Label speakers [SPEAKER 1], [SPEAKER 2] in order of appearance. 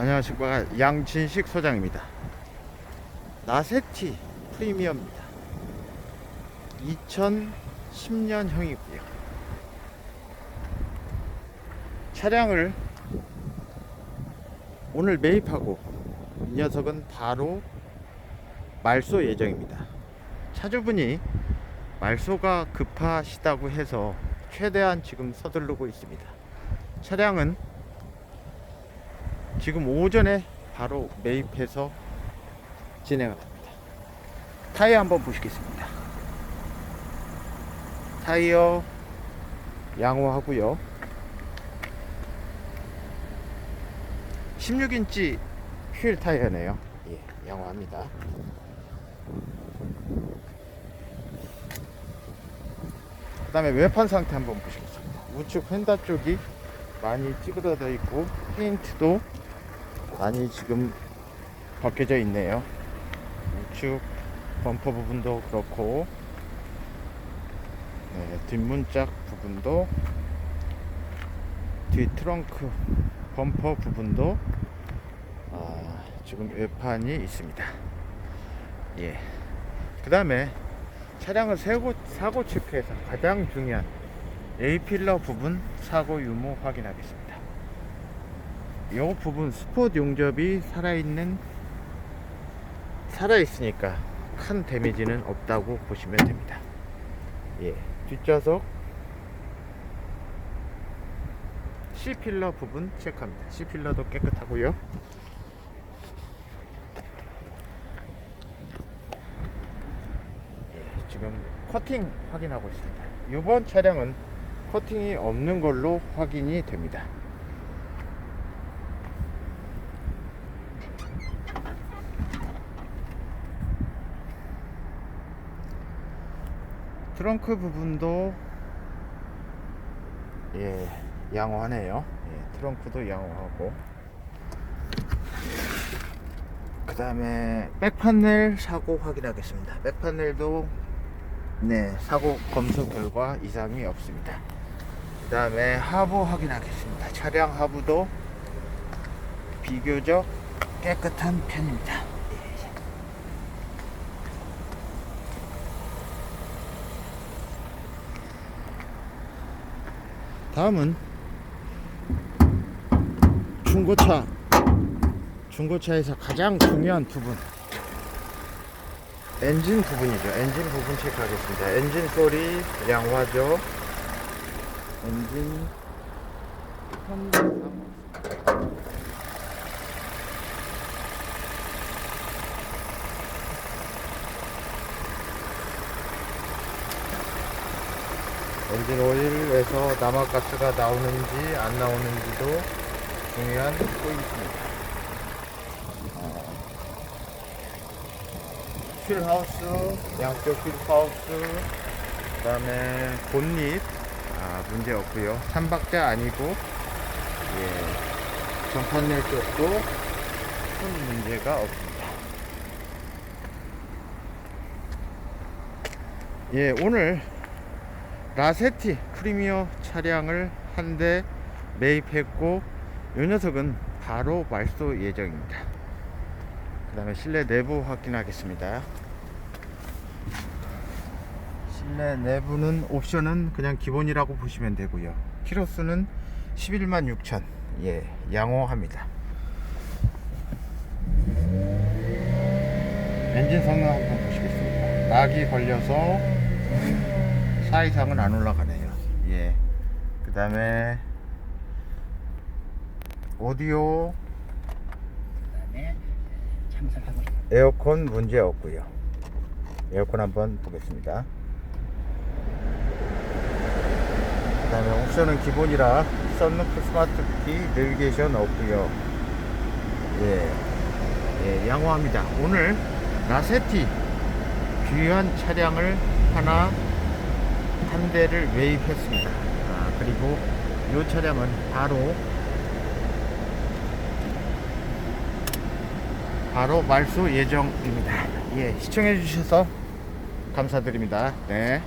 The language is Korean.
[SPEAKER 1] 안녕하십니까. 양진식 소장입니다. 나세티 프리미엄입니다. 2010년형이고요. 차량을 오늘 매입하고 이 녀석은 바로 말소 예정입니다. 차주분이 말소가 급하시다고 해서 최대한 지금 서두르고 있습니다. 차량은 지금 오전에 바로 매입해서 진행을 합니다. 타이어 한번 보시겠습니다. 타이어 양호하고요. 16인치 휠 타이어네요. 예, 양호합니다. 그 다음에 외판 상태 한번 보시겠습니다. 우측 휀다 쪽이 많이 찌그러져 있고 페인트도 많이 지금 벗겨져 있네요. 우측 범퍼 부분도 그렇고 네, 뒷문짝 부분도 뒤 트렁크 범퍼 부분도 아, 지금 외판이 있습니다. 예. 그 다음에 차량을 세고, 사고 체크해서 가장 중요한 A필러 부분 사고 유무 확인하겠습니다. 이 부분 스포트 용접이 살아있는 살아있으니까 큰 데미지는 없다고 보시면 됩니다. 예, 뒷좌석 C필러 부분 체크합니다. C필러도 깨끗하고요. 예, 지금 커팅 확인하고 있습니다. 이번 차량은 커팅이 없는 걸로 확인이 됩니다. 트렁크 부분도 예 양호하네요. 예, 트렁크도 양호하고 그 다음에 백판넬 사고 확인하겠습니다. 백판넬도 네 사고 검수 결과 이상이 없습니다. 그 다음에 하부 확인하겠습니다. 차량 하부도 비교적 깨끗한 편입니다. 예. 다음은 중고차 중고차에서 가장 중요한 부분 엔진 부분이죠 엔진 부분 체크하겠습니다 엔진 소리 양호하죠 엔진 현대상 엔진 오일에서 남아가스가 나오는지 안 나오는지도 중요한 포인트입니다. 어, 휠하우스, 양쪽 휠하우스, 그 다음에 본닛, 아, 문제 없고요. 삼박자 아니고, 예, 전판넬 쪽도 큰 문제가 없습니다. 예, 오늘 라세티 프리미어 차량을 한 대 매입했고 이 녀석은 바로 말소 예정입니다. 그 다음에 실내 내부 확인하겠습니다. 실내 내부는 옵션은 그냥 기본이라고 보시면 되고요. 키로수는 11만 6천 예 양호합니다. 엔진 성능 한번 보시겠습니다. 낙이 걸려서 4 이상은 안 올라가네요. 예. 그 다음에 오디오 에어컨 문제 없고요. 에어컨 한번 보겠습니다. 그 다음에 옵션은 기본이라 썬루프 스마트 키 내비게이션 없고요. 예, 예, 양호합니다. 오늘 라세티 귀한 차량을 하나 한 대를 매입했습니다. 아, 그리고 이 차량은 바로 바로 말소 예정입니다. 예, 시청해 주셔서 감사드립니다. 네.